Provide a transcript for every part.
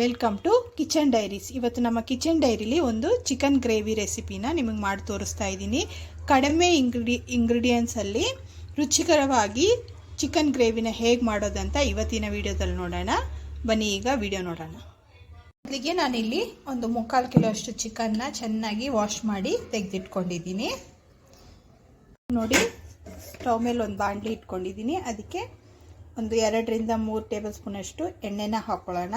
Welcome to kitchen diaries ಇವತ್ತು ನಮ್ಮ kitchen ಡೈರಿಲಿ ಒಂದು ಚಿಕನ್ ಗ್ರೇವಿ ರೆಸಿಪಿನ ನಿಮಗೆ ಮಾಡಿ ತೋರಿಸ್ತಾ ಇದ್ದೀನಿ. ಕಡಿಮೆ ಇಂಗ್ರಿಡಿ ಇಂಗ್ರೀಡಿಯೆಂಟ್ಸಲ್ಲಿ ರುಚಿಕರವಾಗಿ ಚಿಕನ್ ಗ್ರೇವಿನ ಹೇಗೆ ಮಾಡೋದಂತ ಇವತ್ತಿನ ವಿಡಿಯೋದಲ್ಲಿ ನೋಡೋಣ. ಬನ್ನಿ, ಈಗ ವಿಡಿಯೋ ನೋಡೋಣ. ಮೊದಲಿಗೆ ನಾನಿಲ್ಲಿ ಒಂದು ಮುಕ್ಕಾಲು ಕಿಲೋ ಅಷ್ಟು ಚಿಕನ್ನ ಚೆನ್ನಾಗಿ ವಾಶ್ ಮಾಡಿ ತೆಗೆದಿಟ್ಕೊಂಡಿದ್ದೀನಿ. ನೋಡಿ, ಸ್ಟವ್ ಮೇಲೆ ಒಂದು ಬಾಣಲಿ ಇಟ್ಕೊಂಡಿದ್ದೀನಿ. ಅದಕ್ಕೆ ಒಂದು ಎರಡರಿಂದ ಮೂರು ಟೇಬಲ್ ಸ್ಪೂನಷ್ಟು ಎಣ್ಣೆನ ಹಾಕೊಳ್ಳೋಣ.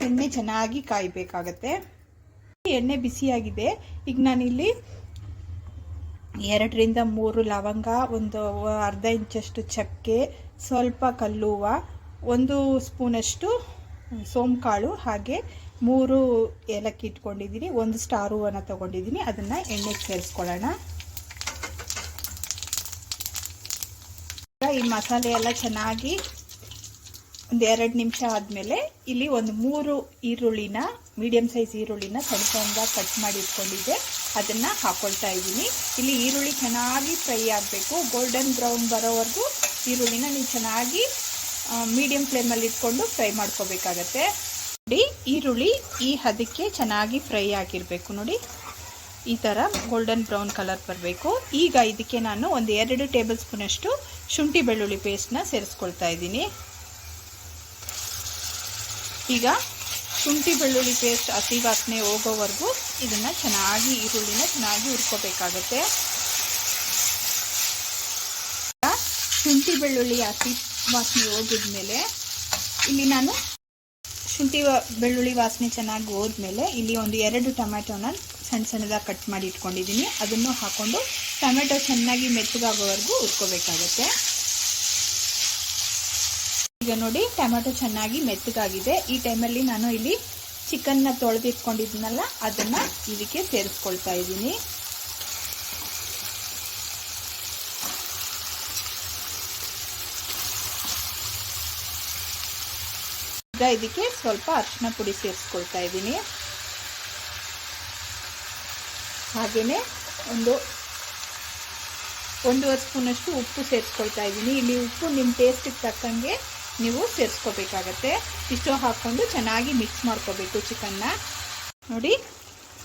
ಎಣ್ಣೆ ಚೆನ್ನಾಗಿ ಕಾಯಬೇಕಾಗತ್ತೆ. ಎಣ್ಣೆ ಬಿಸಿಯಾಗಿದೆ. ಈಗ ನಾನಿಲ್ಲಿ ಎರಡರಿಂದ ಮೂರು ಲವಂಗ, ಒಂದು ಅರ್ಧ ಇಂಚಷ್ಟು ಚಕ್ಕೆ, ಸ್ವಲ್ಪ ಕಲ್ಲುವ, ಒಂದು ಸ್ಪೂನಷ್ಟು ಸೋಂಕಾಳು, ಹಾಗೆ ಮೂರು ಏಲಕ್ಕಿ ಇಟ್ಕೊಂಡಿದ್ದೀನಿ. ಒಂದು ಸ್ಟಾರ್ ಹೂವನ್ನು ತೊಗೊಂಡಿದ್ದೀನಿ. ಅದನ್ನು ಎಣ್ಣೆಗೆ ಸೇರಿಸ್ಕೊಳ್ಳೋಣ. ಈ ಮಸಾಲೆ ಎಲ್ಲ ಚೆನ್ನಾಗಿ ಒಂದು ಎರಡು ನಿಮಿಷ ಆದಮೇಲೆ ಇಲ್ಲಿ ಒಂದು ಮೂರು ಈರುಳ್ಳಿನ ಮೀಡಿಯಮ್ ಸೈಜ್ ಈರುಳ್ಳಿನ ಸಣ್ಣ ಕಟ್ ಮಾಡಿ ಇಟ್ಕೊಂಡಿದ್ದೆ. ಅದನ್ನು ಹಾಕ್ಕೊಳ್ತಾ ಇದ್ದೀನಿ. ಇಲ್ಲಿ ಈರುಳ್ಳಿ ಚೆನ್ನಾಗಿ ಫ್ರೈ ಆಗಬೇಕು. ಗೋಲ್ಡನ್ ಬ್ರೌನ್ ಬರೋವರೆಗೂ ಈರುಳ್ಳಿನ ನೀವು ಚೆನ್ನಾಗಿ ಮೀಡಿಯಮ್ ಫ್ಲೇಮಲ್ಲಿ ಇಟ್ಕೊಂಡು ಫ್ರೈ ಮಾಡ್ಕೋಬೇಕಾಗತ್ತೆ. ನೋಡಿ, ಈರುಳ್ಳಿ ಈ ಹದಕ್ಕೆ ಚೆನ್ನಾಗಿ ಫ್ರೈ ಆಗಿರಬೇಕು. ನೋಡಿ, ಈ ಥರ ಗೋಲ್ಡನ್ ಬ್ರೌನ್ ಕಲರ್ ಬರಬೇಕು. ಈಗ ಇದಕ್ಕೆ ನಾನು ಒಂದು ಎರಡು ಟೇಬಲ್ ಸ್ಪೂನಷ್ಟು ಶುಂಠಿ ಬೆಳ್ಳುಳ್ಳಿ ಪೇಸ್ಟ್ನ ಸೇರಿಸ್ಕೊಳ್ತಾ ಇದ್ದೀನಿ. ಈಗ ಶುಂಠಿ ಬೆಳ್ಳುಳ್ಳಿ ಪೇಸ್ಟ್ ಹಸಿ ವಾಸನೆ ಹೋಗೋವರೆಗೂ ಇದನ್ನು ಚೆನ್ನಾಗಿ ಈರುಳ್ಳಿನ ಚೆನ್ನಾಗಿ ಹುರ್ಕೋಬೇಕಾಗತ್ತೆ. ಶುಂಠಿ ಬೆಳ್ಳುಳ್ಳಿ ಹಸಿ ವಾಸನೆ ಹೋಗಿದ್ಮೇಲೆ ಇಲ್ಲಿ ನಾನು ಶುಂಠಿ ಬೆಳ್ಳುಳ್ಳಿ ವಾಸನೆ ಚೆನ್ನಾಗಿ ಹೋದ್ಮೇಲೆ ಇಲ್ಲಿ ಒಂದು ಎರಡು ಟೊಮ್ಯಾಟೋನ ಸಣ್ಣ ಸಣ್ಣದಾಗಿ ಕಟ್ ಮಾಡಿ ಇಟ್ಕೊಂಡಿದ್ದೀನಿ. ಅದನ್ನು ಹಾಕ್ಕೊಂಡು ಟೊಮೆಟೊ ಚೆನ್ನಾಗಿ ಮೆತ್ತಗಾಗೋವರೆಗೂ ಹುರ್ಕೋಬೇಕಾಗತ್ತೆ. ಈಗ ನೋಡಿ, ಟೊಮೆಟೊ ಚೆನ್ನಾಗಿ ಮೆತ್ತಗಾಗಿದೆ. ಈ ಟೈಮಲ್ಲಿ ನಾನು ಇಲ್ಲಿ ಚಿಕನ್ನ ತೊಳೆದಿಟ್ಕೊಂಡಿದ್ನಲ್ಲ ಅದನ್ನು ಇದಕ್ಕೆ ಸೇರಿಸ್ಕೊಳ್ತಾ ಇದ್ದೀನಿ. ಈಗ ಇದಕ್ಕೆ ಸ್ವಲ್ಪ ಅರಿಶಿನ ಪುಡಿ ಸೇರಿಸ್ಕೊಳ್ತಾ ಇದ್ದೀನಿ. ಹಾಗೆಯೇ ಒಂದು, ಒಂದೂವರೆ ಸ್ಪೂನಷ್ಟು ಉಪ್ಪು ಸೇರಿಸ್ಕೊಳ್ತಾ ಇದ್ದೀನಿ. ಇಲ್ಲಿ ಉಪ್ಪು ನಿಮ್ಮ ಟೇಸ್ಟಿಗೆ ತಕ್ಕಂಗೆ ನೀವು ಸೇರಿಸ್ಕೋಬೇಕಾಗತ್ತೆ. ಇಷ್ಟು ಹಾಕ್ಕೊಂಡು ಚೆನ್ನಾಗಿ ಮಿಕ್ಸ್ ಮಾಡ್ಕೋಬೇಕು ಚಿಕನ್ನ ನೋಡಿ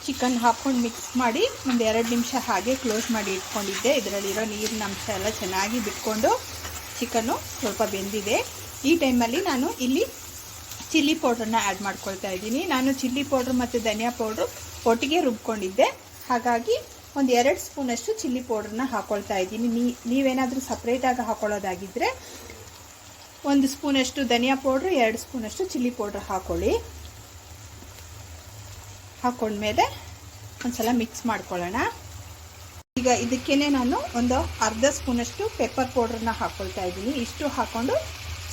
ಚಿಕನ್ ಹಾಕ್ಕೊಂಡು ಮಿಕ್ಸ್ ಮಾಡಿ ಒಂದು ಎರಡು ನಿಮಿಷ ಹಾಗೆ ಕ್ಲೋಸ್ ಮಾಡಿ ಇಟ್ಕೊಂಡಿದ್ದೆ. ಇದರಲ್ಲಿರೋ ನೀರಿನ ಅಂಶ ಎಲ್ಲ ಚೆನ್ನಾಗಿ ಬಿಟ್ಕೊಂಡು ಚಿಕನ್ನು ಸ್ವಲ್ಪ ಬೆಂದಿದೆ. ಈ ಟೈಮಲ್ಲಿ ನಾನು ಇಲ್ಲಿ ಚಿಲ್ಲಿ ಪೌಡ್ರನ್ನ ಆ್ಯಡ್ ಮಾಡ್ಕೊಳ್ತಾ ಇದ್ದೀನಿ. ನಾನು ಚಿಲ್ಲಿ ಪೌಡ್ರ್ ಮತ್ತು ಧನಿಯಾ ಪೌಡ್ರು ಒಟ್ಟಿಗೆ ರುಬ್ಕೊಂಡಿದ್ದೆ. ಹಾಗಾಗಿ ಒಂದು ಎರಡು ಸ್ಪೂನಷ್ಟು ಚಿಲ್ಲಿ ಪೌಡ್ರನ್ನ ಹಾಕ್ಕೊಳ್ತಾ ಇದ್ದೀನಿ. ನೀ, ನೀವೇನಾದರೂ ಸಪ್ರೇಟಾಗಿ ಹಾಕೊಳ್ಳೋದಾಗಿದ್ದರೆ ಒಂದು ಸ್ಪೂನಷ್ಟು ಧನಿಯಾ ಪೌಡ್ರ್, ಎರಡು ಸ್ಪೂನಷ್ಟು ಚಿಲ್ಲಿ ಪೌಡ್ರ್ ಹಾಕ್ಕೊಳ್ಳಿ ಹಾಕ್ಕೊಂಡ್ಮೇಲೆ ಒಂದ್ಸಲ ಮಿಕ್ಸ್ ಮಾಡ್ಕೊಳ್ಳೋಣ. ಈಗ ಇದಕ್ಕೇ ನಾನು ಒಂದು ಅರ್ಧ ಸ್ಪೂನಷ್ಟು ಪೆಪ್ಪರ್ ಪೌಡ್ರನ್ನ ಹಾಕ್ಕೊಳ್ತಾ ಇದ್ದೀನಿ. ಇಷ್ಟು ಹಾಕ್ಕೊಂಡು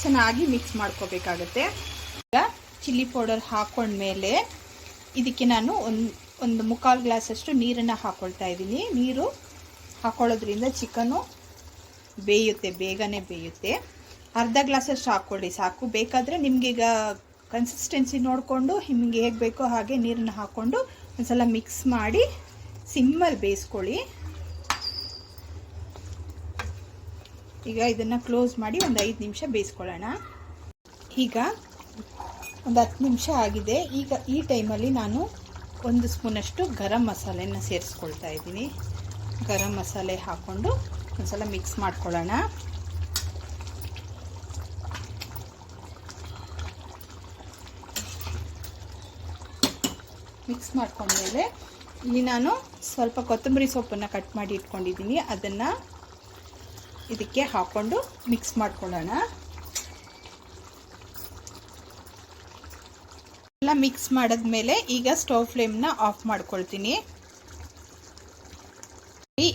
ಚೆನ್ನಾಗಿ ಮಿಕ್ಸ್ ಮಾಡ್ಕೋಬೇಕಾಗತ್ತೆ. ಈಗ ಚಿಲ್ಲಿ ಪೌಡರ್ ಹಾಕ್ಕೊಂಡ್ಮೇಲೆ ಇದಕ್ಕೆ ನಾನು ಒಂದು ಒಂದು ಮುಕ್ಕಾಲು ಗ್ಲಾಸಷ್ಟು ನೀರನ್ನು ಹಾಕ್ಕೊಳ್ತಾ ಇದ್ದೀನಿ. ನೀರು ಹಾಕೊಳ್ಳೋದ್ರಿಂದ ಚಿಕನು ಬೇಯುತ್ತೆ, ಬೇಗನೆ ಬೇಯುತ್ತೆ. ಅರ್ಧ ಗ್ಲಾಸಷ್ಟು ಹಾಕ್ಕೊಳ್ಳಿ, ಸಾಕು. ಬೇಕಾದರೆ ನಿಮಗೀಗ ಕನ್ಸಿಸ್ಟೆನ್ಸಿ ನೋಡಿಕೊಂಡು ನಿಮಗೆ ಹೇಗೆ ಬೇಕೋ ಹಾಗೆ ನೀರನ್ನು ಹಾಕ್ಕೊಂಡು ಒಂದ್ಸಲ ಮಿಕ್ಸ್ ಮಾಡಿ ಸಿಮ್ಮಲ್ಲಿ ಬೇಯಿಸ್ಕೊಳ್ಳಿ. ಈಗ ಇದನ್ನು ಕ್ಲೋಸ್ ಮಾಡಿ ಒಂದು ಐದು ನಿಮಿಷ ಬೇಯಿಸ್ಕೊಳ್ಳೋಣ. ಈಗ ಒಂದು ಹತ್ತು ನಿಮಿಷ ಆಗಿದೆ. ಈಗ ಈ ಟೈಮಲ್ಲಿ ನಾನು ಒಂದು ಸ್ಪೂನಷ್ಟು ಗರಂ ಮಸಾಲೆನ ಸೇರಿಸ್ಕೊಳ್ತಾ ಇದ್ದೀನಿ. ಗರಂ ಮಸಾಲೆ ಹಾಕ್ಕೊಂಡು ಒಂದ್ಸಲ ಮಿಕ್ಸ್ ಮಾಡ್ಕೊಳ್ಳೋಣ. ಮಿಕ್ಸ್ ಮಾಡ್ಕೊಂಡ್ಮೇಲೆ ಇಲ್ಲಿ ನಾನು ಸ್ವಲ್ಪ ಕೊತ್ತಂಬರಿ ಸೊಪ್ಪನ್ನು ಕಟ್ ಮಾಡಿ ಇಟ್ಕೊಂಡಿದ್ದೀನಿ. ಅದನ್ನು ಇದಕ್ಕೆ ಹಾಕ್ಕೊಂಡು ಮಿಕ್ಸ್ ಮಾಡ್ಕೊಳ್ಳೋಣ. ಎಲ್ಲ ಮಿಕ್ಸ್ ಮಾಡಿದ್ಮೇಲೆ ಈಗ ಸ್ಟವ್ ಫ್ಲೇಮ್ನ ಆಫ್ ಮಾಡ್ಕೊಳ್ತೀನಿ.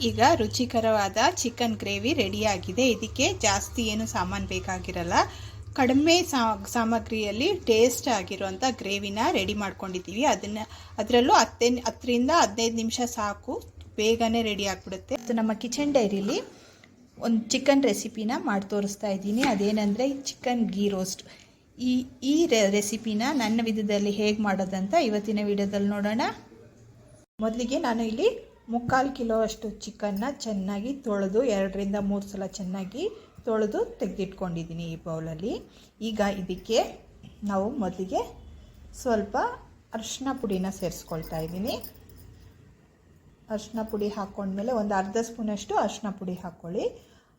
ಈಗ ರುಚಿಕರವಾದ ಚಿಕನ್ ಗ್ರೇವಿ ರೆಡಿಯಾಗಿದೆ ಇದಕ್ಕೆ ಜಾಸ್ತಿ ಏನು ಸಾಮಾನು ಬೇಕಾಗಿರಲ್ಲ. ಕಡಿಮೆ ಸಾಮಗ್ರಿಯಲ್ಲಿ ಟೇಸ್ಟ್ ಆಗಿರುವಂಥ ಗ್ರೇವಿನ ರೆಡಿ ಮಾಡ್ಕೊಂಡಿದ್ದೀವಿ. ಅದನ್ನು, ಅದರಲ್ಲೂ ಹತ್ತೆ, ಹತ್ತರಿಂದ ಹದಿನೈದು ನಿಮಿಷ ಸಾಕು. ಬೇಗನೆ ರೆಡಿ ಆಗಿಬಿಡುತ್ತೆ. ಅದು ನಮ್ಮ ಕಿಚನ್ ಡೈರಿಲಿ ಒಂದು ಚಿಕನ್ ರೆಸಿಪಿನ ಮಾಡಿ ತೋರಿಸ್ತಾ ಇದ್ದೀನಿ. ಅದೇನೆಂದರೆ ಚಿಕನ್ ಗೀ ರೋಸ್ಟ್ ಈ ಈ ರೆಸಿಪಿನ ನನ್ನ ವಿಧದಲ್ಲಿ ಹೇಗೆ ಮಾಡೋದಂತ ಇವತ್ತಿನ ವಿಡಿಯೋದಲ್ಲಿ ನೋಡೋಣ. ಮೊದಲಿಗೆ ನಾನು ಇಲ್ಲಿ ಮುಕ್ಕಾಲು ಕಿಲೋ ಅಷ್ಟು ಚಿಕನ್ನ ಚೆನ್ನಾಗಿ ತೊಳೆದು ಎರಡರಿಂದ ಮೂರು ಸಲ ಚೆನ್ನಾಗಿ ತೊಳೆದು ತೆಗೆದಿಟ್ಕೊಂಡಿದ್ದೀನಿ ಈ ಬೌಲಲ್ಲಿ. ಈಗ ಇದಕ್ಕೆ ನಾವು ಮೊದಲಿಗೆ ಸ್ವಲ್ಪ ಅರಿಶಿನ ಪುಡಿನ ಸೇರಿಸ್ಕೊಳ್ತಾ ಇದ್ದೀನಿ. ಅರಿಶಿನ ಪುಡಿ ಹಾಕ್ಕೊಂಡ್ಮೇಲೆ ಒಂದು ಅರ್ಧ ಸ್ಪೂನಷ್ಟು ಅರಿಶಿನ ಪುಡಿ ಹಾಕ್ಕೊಳ್ಳಿ.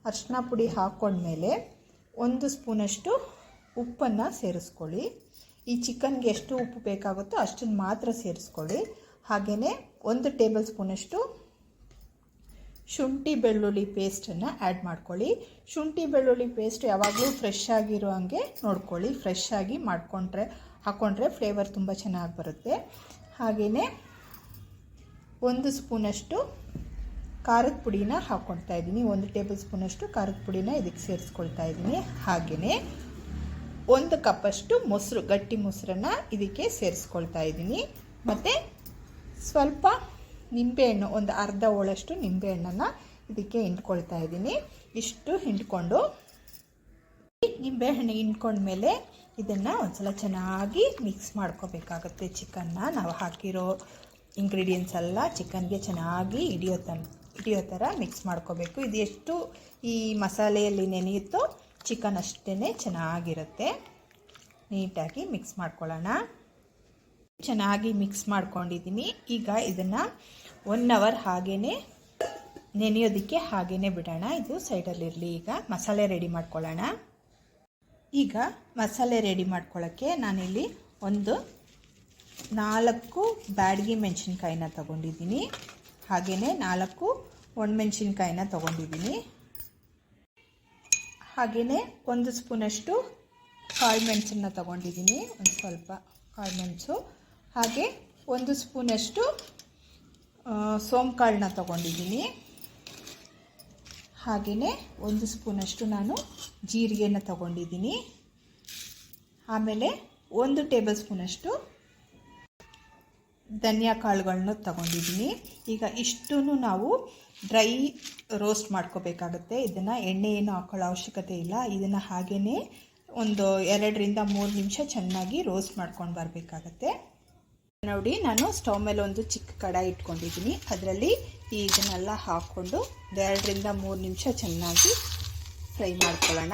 ಅರಿಶಿನ ಪುಡಿ ಹಾಕ್ಕೊಂಡ್ಮೇಲೆ ಒಂದು ಸ್ಪೂನಷ್ಟು ಉಪ್ಪನ್ನು ಸೇರಿಸ್ಕೊಳ್ಳಿ. ಈ ಚಿಕನ್ಗೆ ಎಷ್ಟು ಉಪ್ಪು ಬೇಕಾಗುತ್ತೋ ಅಷ್ಟನ್ನು ಮಾತ್ರ ಸೇರಿಸ್ಕೊಳ್ಳಿ. ಹಾಗೆಯೇ ಒಂದು ಟೇಬಲ್ ಸ್ಪೂನಷ್ಟು ಶುಂಠಿ ಬೆಳ್ಳುಳ್ಳಿ ಪೇಸ್ಟನ್ನು ಆ್ಯಡ್ ಮಾಡ್ಕೊಳ್ಳಿ. ಶುಂಠಿ ಬೆಳ್ಳುಳ್ಳಿ ಪೇಸ್ಟ್ ಯಾವಾಗಲೂ ಫ್ರೆಶ್ ಆಗಿರೋ ಹಾಗೆ ನೋಡ್ಕೊಳ್ಳಿ. ಫ್ರೆಶ್ ಆಗಿ ಮಾಡಿಕೊಂಡ್ರೆ ಹಾಕ್ಕೊಂಡ್ರೆ ಫ್ಲೇವರ್ ತುಂಬ ಚೆನ್ನಾಗಿ ಬರುತ್ತೆ. ಹಾಗೆಯೇ ಒಂದು ಸ್ಪೂನಷ್ಟು ಖಾರದ ಪುಡಿನ ಹಾಕ್ಕೊಳ್ತಾ ಇದ್ದೀನಿ. ಒಂದು ಟೇಬಲ್ ಸ್ಪೂನಷ್ಟು ಖಾರದ ಪುಡಿನ ಇದಕ್ಕೆ ಸೇರಿಸ್ಕೊಳ್ತಾ ಇದ್ದೀನಿ. ಹಾಗೆಯೇ ಒಂದು ಕಪ್ಪಷ್ಟು ಮೊಸರು, ಗಟ್ಟಿ ಮೊಸರನ್ನು ಇದಕ್ಕೆ ಸೇರಿಸ್ಕೊಳ್ತಾ ಇದ್ದೀನಿ. ಮತ್ತು ಸ್ವಲ್ಪ ನಿಂಬೆಹಣ್ಣು ಒಂದು ಅರ್ಧ ಹೋಳಷ್ಟು ನಿಂಬೆಹಣ್ಣನ್ನು ಇದಕ್ಕೆ ಹಿಂಡ್ಕೊಳ್ತಾ ಇದ್ದೀನಿ. ಇಷ್ಟು ಹಿಂಡ್ಕೊಂಡು ನಿಂಬೆಹಣ್ಣು ಹಿಂಡ್ಕೊಂಡ್ಮೇಲೆ ಇದನ್ನು ಒಂದ್ಸಲ ಚೆನ್ನಾಗಿ ಮಿಕ್ಸ್ ಮಾಡ್ಕೋಬೇಕಾಗುತ್ತೆ ಚಿಕನ್ನ. ನಾವು ಹಾಕಿರೋ ಇಂಗ್ರೀಡಿಯೆಂಟ್ಸ್ ಎಲ್ಲ ಚಿಕನ್ಗೆ ಚೆನ್ನಾಗಿ ಹಿಡಿಯೋ ತನ್ ಹಿಡಿಯೋ ಥರ ಮಿಕ್ಸ್ ಮಾಡ್ಕೋಬೇಕು. ಇದು ಎಷ್ಟು ಈ ಮಸಾಲೆಯಲ್ಲಿ ನೆನೆಯುತ್ತೋ ಚಿಕನ್ ಅಷ್ಟೇ ಚೆನ್ನಾಗಿರುತ್ತೆ. ನೀಟಾಗಿ ಮಿಕ್ಸ್ ಮಾಡ್ಕೊಳ್ಳೋಣ. ಚೆನ್ನಾಗಿ ಮಿಕ್ಸ್ ಮಾಡ್ಕೊಂಡಿದ್ದೀನಿ. ಈಗ ಇದನ್ನು ಒನ್ ಅವರ್ ಹಾಗೇ ನೆನೆಯೋದಕ್ಕೆ ಹಾಗೇ ಬಿಡೋಣ. ಇದು ಸೈಡಲ್ಲಿರಲಿ ಈಗ ಮಸಾಲೆ ರೆಡಿ ಮಾಡ್ಕೊಳ್ಳೋಣ. ಈಗ ಮಸಾಲೆ ರೆಡಿ ಮಾಡ್ಕೊಳ್ಳೋಕ್ಕೆ ನಾನಿಲ್ಲಿ ಒಂದು ನಾಲ್ಕು ಬ್ಯಾಡಗಿ ಮೆಣಸಿನ್ಕಾಯಿನ ತಗೊಂಡಿದ್ದೀನಿ. ಹಾಗೆಯೇ ನಾಲ್ಕು ಒಣಮೆಣಸಿನ್ಕಾಯಿನ ತೊಗೊಂಡಿದ್ದೀನಿ. ಹಾಗೆಯೇ ಒಂದು ಸ್ಪೂನಷ್ಟು ಕಾಳು ಮೆಣಸನ್ನು ತೊಗೊಂಡಿದ್ದೀನಿ. ಒಂದು ಸ್ವಲ್ಪ ಕಾಳು ಮೆಣಸು. ಹಾಗೆ ಒಂದು ಸ್ಪೂನಷ್ಟು ಸೋಂಕಾಳನ್ನ ತಗೊಂಡಿದ್ದೀನಿ. ಹಾಗೆಯೇ ಒಂದು ಸ್ಪೂನಷ್ಟು ನಾನು ಜೀರಿಗೆನ ತಗೊಂಡಿದ್ದೀನಿ. ಆಮೇಲೆ ಒಂದು ಟೇಬಲ್ ಸ್ಪೂನಷ್ಟು ಧನಿಯಾ ಕಾಳುಗಳನ್ನ ತಗೊಂಡಿದ್ದೀನಿ. ಈಗ ಇಷ್ಟೂ ನಾವು ಡ್ರೈ ರೋಸ್ಟ್ ಮಾಡ್ಕೋಬೇಕಾಗತ್ತೆ. ಇದನ್ನು ಎಣ್ಣೆ ಏನು ಹಾಕೊಳ್ಳೋ ಅವಶ್ಯಕತೆ ಇಲ್ಲ. ಇದನ್ನು ಹಾಗೆಯೇ ಒಂದು ಎರಡರಿಂದ ಮೂರು ನಿಮಿಷ ಚೆನ್ನಾಗಿ ರೋಸ್ಟ್ ಮಾಡ್ಕೊಂಡು ಬರಬೇಕಾಗತ್ತೆ. ನೋಡಿ, ನಾನು ಸ್ಟವ್ ಮೇಲೆ ಒಂದು ಚಿಕ್ಕ ಕಡಾಯಿ ಇಟ್ಕೊಂಡಿದ್ದೀನಿ. ಅದರಲ್ಲಿ ಇದನ್ನೆಲ್ಲ ಹಾಕ್ಕೊಂಡು ಎರಡರಿಂದ ಮೂರು ನಿಮಿಷ ಚೆನ್ನಾಗಿ ಫ್ರೈ ಮಾಡ್ಕೊಳ್ಳೋಣ.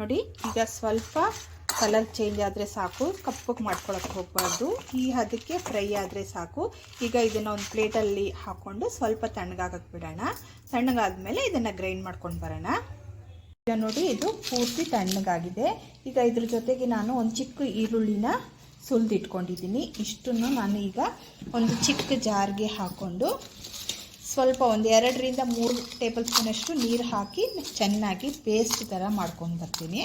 ನೋಡಿ, ಈಗ ಸ್ವಲ್ಪ ಕಲರ್ ಚೇಂಜ್ ಆದರೆ ಸಾಕು, ಕಪ್ಪಗೆ ಮಾಡ್ಕೊಳಕ್ಕೆ ಹೋಗಬಾರ್ದು. ಈ ಅದಕ್ಕೆ ಫ್ರೈ ಆದರೆ ಸಾಕು. ಈಗ ಇದನ್ನು ಒಂದು ಪ್ಲೇಟಲ್ಲಿ ಹಾಕ್ಕೊಂಡು ಸ್ವಲ್ಪ ತಣ್ಣಗಾಗಕ್ಕೆ ಬಿಡೋಣ. ತಣ್ಣಗಾದ್ಮೇಲೆ ಇದನ್ನು ಗ್ರೈಂಡ್ ಮಾಡ್ಕೊಂಡು ಬರೋಣ. ಈಗ ನೋಡಿ ಇದು ಪೂರ್ತಿ ತಣ್ಣಗಾಗಿದೆ. ಈಗ ಇದ್ರ ಜೊತೆಗೆ ನಾನು ಒಂದು ಚಿಕ್ಕ ಈರುಳ್ಳಿನ ಸುಲಿದಿಟ್ಕೊಂಡಿದ್ದೀನಿ. ಇಷ್ಟನ್ನು ನಾನು ಈಗ ಒಂದು ಚಿಕ್ಕ ಜಾರ್ಗೆ ಹಾಕ್ಕೊಂಡು ಸ್ವಲ್ಪ ಒಂದು ಎರಡರಿಂದ ಮೂರು ಟೇಬಲ್ ಸ್ಪೂನಷ್ಟು ನೀರು ಹಾಕಿ ಚೆನ್ನಾಗಿ ಪೇಸ್ಟ್ ಥರ ಮಾಡ್ಕೊಂಡು ಬರ್ತೀನಿ.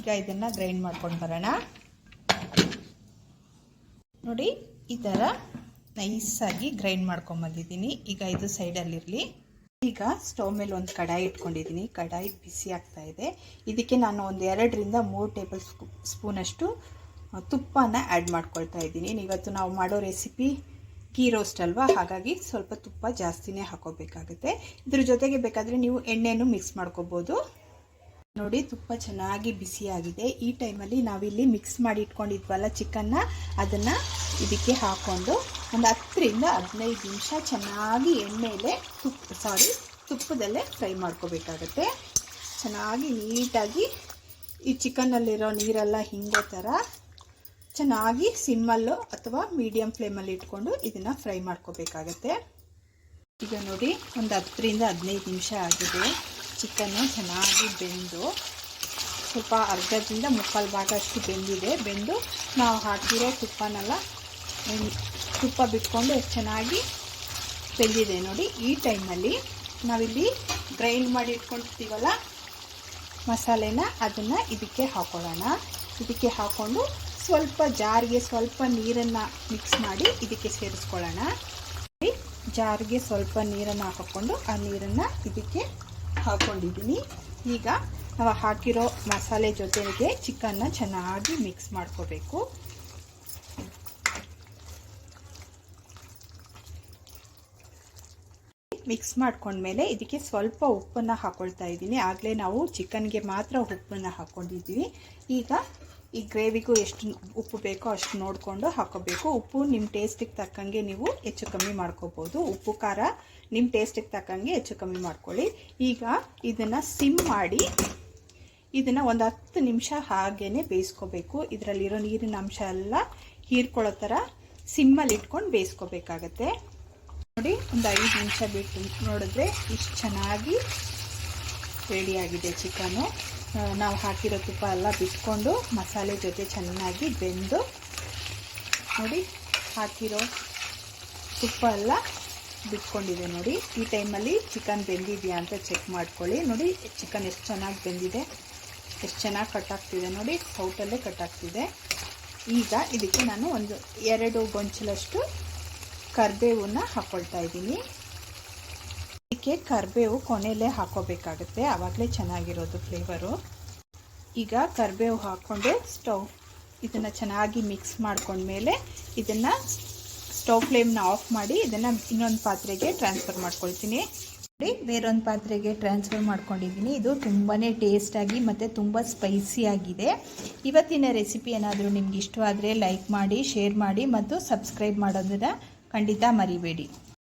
ಈಗ ಇದನ್ನು ಗ್ರೈಂಡ್ ಮಾಡ್ಕೊಂಡು ಬರೋಣ. ನೋಡಿ, ಈ ಥರ ನೈಸಾಗಿ ಗ್ರೈಂಡ್ ಮಾಡ್ಕೊಂಬಂದಿದ್ದೀನಿ ಈಗ ಇದು ಸೈಡಲ್ಲಿರಲಿ ಈಗ ಸ್ಟವ್ ಮೇಲೆ ಒಂದು ಕಡಾಯಿ ಇಟ್ಕೊಂಡಿದ್ದೀನಿ. ಕಡಾಯಿ ಬಿಸಿ ಆಗ್ತಾ ಇದೆ. ಇದಕ್ಕೆ ನಾನು ಒಂದು ಎರಡರಿಂದ ಮೂರು ಟೇಬಲ್ ಸ್ಪೂ, ಸ್ಪೂನಷ್ಟು ತುಪ್ಪನ ಆ್ಯಡ್ ಮಾಡ್ಕೊಳ್ತಾ ಇದ್ದೀನಿ. ಇವತ್ತು ನಾವು ಮಾಡೋ ರೆಸಿಪಿ ಗೀ ರೋಸ್ಟ್ ಅಲ್ವಾ? ಹಾಗಾಗಿ ಸ್ವಲ್ಪ ತುಪ್ಪ ಜಾಸ್ತಿನೇ ಹಾಕೋಬೇಕಾಗುತ್ತೆ. ಇದ್ರ ಜೊತೆಗೆ ಬೇಕಾದರೆ ನೀವು ಎಣ್ಣೆನೂ ಮಿಕ್ಸ್ ಮಾಡ್ಕೋಬೋದು. ನೋಡಿ, ತುಪ್ಪ ಚೆನ್ನಾಗಿ ಬಿಸಿಯಾಗಿದೆ ಈ ಟೈಮಲ್ಲಿ ನಾವಿಲ್ಲಿ ಮಿಕ್ಸ್ ಮಾಡಿ ಇಟ್ಕೊಂಡಿದ್ವಲ್ಲ ಚಿಕನ್ನ, ಅದನ್ನು ಇದಕ್ಕೆ ಹಾಕ್ಕೊಂಡು ಒಂದು ಹತ್ತರಿಂದ ಹದಿನೈದು ನಿಮಿಷ ಚೆನ್ನಾಗಿ ಎಣ್ಣೆಯಲ್ಲೇ ತುಪ್ಪ ಸಾರಿ ತುಪ್ಪದಲ್ಲೇ ಫ್ರೈ ಮಾಡ್ಕೋಬೇಕಾಗತ್ತೆ. ಚೆನ್ನಾಗಿ ನೀಟಾಗಿ ಈ ಚಿಕನ್ನಲ್ಲಿರೋ ನೀರೆಲ್ಲ ಹಿಂಗೋ ಥರ ಚೆನ್ನಾಗಿ ಸಿಮ್ಮಲ್ಲು ಅಥವಾ ಮೀಡಿಯಮ್ ಫ್ಲೇಮಲ್ಲಿ ಇಟ್ಕೊಂಡು ಇದನ್ನು ಫ್ರೈ ಮಾಡ್ಕೋಬೇಕಾಗತ್ತೆ. ಈಗ ನೋಡಿ, ಒಂದು ಹತ್ತರಿಂದ ಹದಿನೈದು ನಿಮಿಷ ಆಗಿದೆ. ಚಿಕನ್ನು ಚೆನ್ನಾಗಿ ಬೆಂದು ಸ್ವಲ್ಪ ಅರ್ಧದಿಂದ ಮುಕ್ಕಾಲು ಭಾಗ ಅಷ್ಟು ಬೆಂದಿದೆ. ಬೆಂದು ನಾವು ಹಾಕಿರೋ ತುಪ್ಪನೆಲ್ಲ ತುಪ್ಪ ಬಿಟ್ಕೊಂಡು ಎಷ್ಟು ಚೆನ್ನಾಗಿ ಬೆಂದಿದೆ ನೋಡಿ ಈ ಟೈಮಲ್ಲಿ ನಾವಿಲ್ಲಿ ಗ್ರೈಂಡ್ ಮಾಡಿ ಇಟ್ಕೊಂಡಿರ್ತೀವಲ್ಲ, ಮಸಾಲೆನ ಅದನ್ನು ಇದಕ್ಕೆ ಹಾಕೊಳ್ಳೋಣ. ಇದಕ್ಕೆ ಹಾಕ್ಕೊಂಡು ಸ್ವಲ್ಪ ಜಾರಿಗೆ ಸ್ವಲ್ಪ ನೀರನ್ನು ಮಿಕ್ಸ್ ಮಾಡಿ ಇದಕ್ಕೆ ಸೇರಿಸ್ಕೊಳ್ಳೋಣ. ಜಾರಿಗೆ ಸ್ವಲ್ಪ ನೀರನ್ನು ಹಾಕಿಕೊಂಡು ಆ ನೀರನ್ನು ಇದಕ್ಕೆ ಹಾಕ್ಕೊಂಡಿದ್ದೀನಿ ಈಗ ನಾವು ಹಾಕಿರೋ ಮಸಾಲೆ ಜೊತೆಗೆ ಚಿಕನ್ನ ಚೆನ್ನಾಗಿ ಮಿಕ್ಸ್ ಮಾಡ್ಕೋಬೇಕು. ಮಿಕ್ಸ್ ಮಾಡ್ಕೊಂಡ್ಮೇಲೆ ಇದಕ್ಕೆ ಸ್ವಲ್ಪ ಉಪ್ಪನ್ನು ಹಾಕ್ಕೊಳ್ತಾ ಇದ್ದೀನಿ. ಆಗಲೇ ನಾವು ಚಿಕನ್ಗೆ ಮಾತ್ರ ಉಪ್ಪನ್ನು ಹಾಕ್ಕೊಂಡಿದ್ದೀವಿ ಈಗ ಈ ಗ್ರೇವಿಗೂ ಎಷ್ಟು ಉಪ್ಪು ಬೇಕೋ ಅಷ್ಟು ನೋಡಿಕೊಂಡು ಹಾಕೋಬೇಕು. ಉಪ್ಪು ನಿಮ್ಮ ಟೇಸ್ಟಿಗೆ ತಕ್ಕಂಗೆ ನೀವು ಹೆಚ್ಚು ಕಮ್ಮಿ ಮಾಡ್ಕೋಬೋದು. ಉಪ್ಪು, ಖಾರ ನಿಮ್ಮ ಟೇಸ್ಟಿಗೆ ತಕ್ಕಂಗೆ ಹೆಚ್ಚು ಕಮ್ಮಿ ಮಾಡ್ಕೊಳ್ಳಿ. ಈಗ ಇದನ್ನು ಸಿಮ್ ಮಾಡಿ ಇದನ್ನು ಒಂದು ಹತ್ತು ನಿಮಿಷ ಹಾಗೇ ಬೇಯಿಸ್ಕೋಬೇಕು. ಇದರಲ್ಲಿರೋ ನೀರಿನ ಅಂಶ ಎಲ್ಲ ಹೀರ್ಕೊಳ್ಳೋ ಥರ ಸಿಮ್ಮಲ್ಲಿ ಇಟ್ಕೊಂಡು ಬೇಯಿಸ್ಕೋಬೇಕಾಗತ್ತೆ. ನೋಡಿ, ಒಂದು ಐದು ನಿಮಿಷ ಬಿಟ್ಟು ನೋಡಿದ್ರೆ ಇಷ್ಟು ಚೆನ್ನಾಗಿ ರೆಡಿಯಾಗಿದೆ ಚಿಕನು. ನಾವು ಹಾಕಿರೋ ತುಪ್ಪ ಎಲ್ಲ ಬಿಟ್ಕೊಂಡು ಮಸಾಲೆ ಜೊತೆ ಚೆನ್ನಾಗಿ ಬೆಂದು ನೋಡಿ, ಹಾಕಿರೋ ತುಪ್ಪ ಎಲ್ಲ ಬಿಟ್ಕೊಂಡಿದೆ ನೋಡಿ. ಈ ಟೈಮಲ್ಲಿ ಚಿಕನ್ ಬೆಂದಿದೆಯಾ ಅಂತ ಚೆಕ್ ಮಾಡ್ಕೊಳ್ಳಿ. ನೋಡಿ, ಚಿಕನ್ ಎಷ್ಟು ಚೆನ್ನಾಗಿ ಬೆಂದಿದೆ, ಎಷ್ಟು ಚೆನ್ನಾಗಿ ಕಟ್ ಆಗ್ತಿದೆ ನೋಡಿ, ಸೌಟಲ್ಲೇ ಕಟ್ ಆಗ್ತಿದೆ. ಈಗ ಇದಕ್ಕೆ ನಾನು ಒಂದು ಎರಡು ಗೊಂಚಲಷ್ಟು ಕರ್ಬೇವನ್ನ ಹಾಕ್ಕೊಳ್ತಾ ಇದ್ದೀನಿ. ಇದಕ್ಕೆ ಕರ್ಬೇವು ಕೊನೆಯಲ್ಲೇ ಹಾಕೋಬೇಕಾಗುತ್ತೆ. ಆವಾಗಲೇ ಚೆನ್ನಾಗಿರೋದು ಫ್ಲೇವರು ಈಗ ಕರ್ಬೇವು ಹಾಕ್ಕೊಂಡು ಸ್ಟವ್ ಇದನ್ನು ಚೆನ್ನಾಗಿ ಮಿಕ್ಸ್ ಮಾಡ್ಕೊಂಡ್ಮೇಲೆ ಇದನ್ನು ಸ್ಟವ್ ಫ್ಲೇಮ್ನ ಆಫ್ ಮಾಡಿ ಇದನ್ನು ಇನ್ನೊಂದು ಪಾತ್ರೆಗೆ ಟ್ರಾನ್ಸ್ಫರ್ ಮಾಡ್ಕೊಳ್ತೀನಿ. ನೋಡಿ, ಬೇರೊಂದು ಪಾತ್ರೆಗೆ ಟ್ರಾನ್ಸ್ಫರ್ ಮಾಡ್ಕೊಂಡಿದ್ದೀನಿ. ಇದು ತುಂಬಾ ಟೇಸ್ಟಾಗಿ ಮತ್ತು ತುಂಬ ಸ್ಪೈಸಿಯಾಗಿದೆ ಇವತ್ತಿನ ರೆಸಿಪಿ ಏನಾದರೂ ನಿಮ್ಗೆ ಇಷ್ಟವಾದರೆ ಲೈಕ್ ಮಾಡಿ ಶೇರ್ ಮಾಡಿ ಮತ್ತು ಸಬ್ಸ್ಕ್ರೈಬ್ ಮಾಡೋದನ್ನು ಖಂಡಿತ ಮರಿಬೇಡಿ.